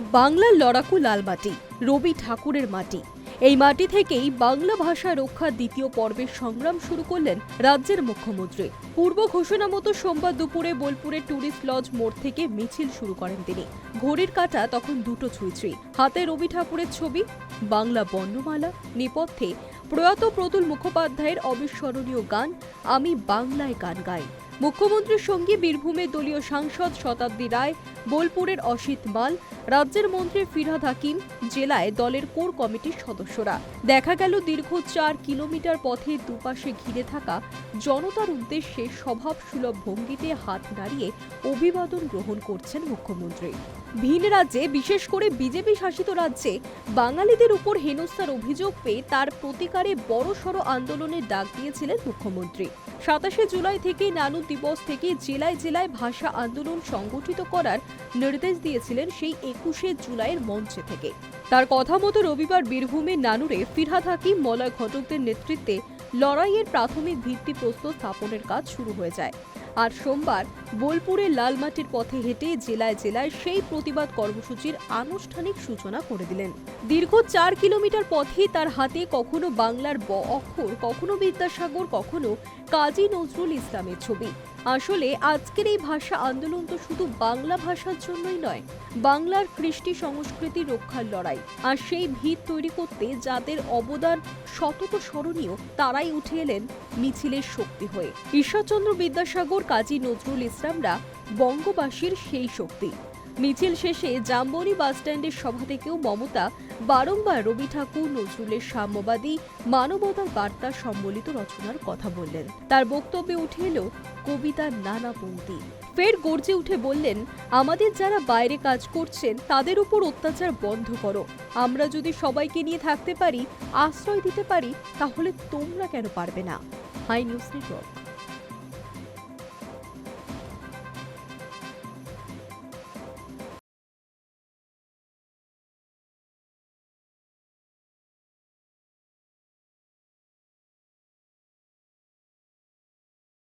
বাংলার লড়াকু লাল মাটি, রবি ঠাকুরের মাটি। এই মাটি থেকেই বাংলা ভাষা রক্ষার দ্বিতীয় পর্বের সংগ্রাম শুরু করলেন রাজ্যের মুখ্যমন্ত্রী। পূর্ব ঘোষণা মতো সোমবার দুপুরে বোলপুরের ট্যুরিস্ট লজ মোড় থেকে মিছিল শুরু করেন তিনি। ঘড়ির কাঁটা তখন দুটো ছুঁই হাতে রবি ঠাকুরের ছবি, বাংলা বর্ণমালা, নেপথ্যে প্রয়াত প্রতুল মুখোপাধ্যায়ের অবিস্মরণীয় গান, আমি বাংলায় গান গাই। মুখ্যমন্ত্রীর সঙ্গে বীরভূমের দলীয় সাংসদ শতাব্দী রায়, বোলপুরের অসিত মাল, রাজ্যের মন্ত্রী ফিরহাদ হাকিম, জেলায় দলের কোর কমিটির সদস্যরা। দেখা গেল দীর্ঘ চার কিলোমিটার পথে দুপাশে ঘিরে থাকা জনতার উদ্দেশ্যে স্বভাবসুলভ ভঙ্গিতে হাত নাড়িয়ে অভিবাদন গ্রহণ করছেন মুখ্যমন্ত্রী। ভিন রাজ্যে, বিশেষ করে বিজেপি শাসিত রাজ্যে, বাঙালিদের উপর হেনস্থার অভিযোগ পেয়ে তার প্রতিকারে বড়সড় আন্দোলনের ডাক দিয়েছিলেন মুখ্যমন্ত্রী। সাতাশে জুলাই থেকে নানু দিবস থেকে জেলায় জেলায় ভাষা আন্দোলন সংগঠিত করার নির্দেশ দিয়েছিলেন সেই একুশে জুলাইয়ের মঞ্চে থেকে। তার কথা মতো রবিবার বীরভূমের নানুরে ফিরহাদ হাকিম মলয় ঘটকদের নেতৃত্বে লড়াইয়ের প্রাথমিক ভিত্তি ভিত্তিপ্রস্তর স্থাপনের কাজ শুরু হয়ে যায়। আর সোমবার বোলপুরে লালমাটির পথে হেঁটে জেলায় জেলায় সেই প্রতিবাদ কর্মসূচির আনুষ্ঠানিক সূচনা করে দিলেন। দীর্ঘ চার কিলোমিটার পথে তার হাতে কখনো বাংলার ব অক্ষর, কখনো বিদ্যাসাগর, কখনো কাজী নজরুল ইসলামের ছবি। আসলে আজকের এই ভাষা আন্দোলন তো শুধু বাংলা ভাষার জন্যই নয়, বাংলার কৃষ্টি সংস্কৃতি রক্ষার লড়াই। আর সেই ভিত তৈরি করতে যাদের অবদান শতত স্মরণীয়, তারাই উঠে এলেন মিছিলের শক্তি হয়ে। ঈশ্বরচন্দ্র বিদ্যাসাগর, কাজী নজরুল ইসলামরা বঙ্গবাসীর সেই শক্তি। মিছিল শেষে জাম্বনি বাসস্ট্যান্ডের সভা থেকেও মমতা, বারংবার রবি ঠাকুর, নজরুলের সাম্যবাদী, মানবতার বার্তা সম্বলিত রচনার কথা বললেন। তার বক্তব্যে উঠে এলো কবিতার নানা পংক্তি ফের গর্জে উঠে বললেন, আমাদের যারা বাইরে কাজ করছেন, তাদের উপর অত্যাচার বন্ধ করো। আমরা যদি সবাইকে নিয়ে থাকতে পারি, আশ্রয় দিতে পারি, তাহলে তোমরা কেন পারবে না? Hi news network.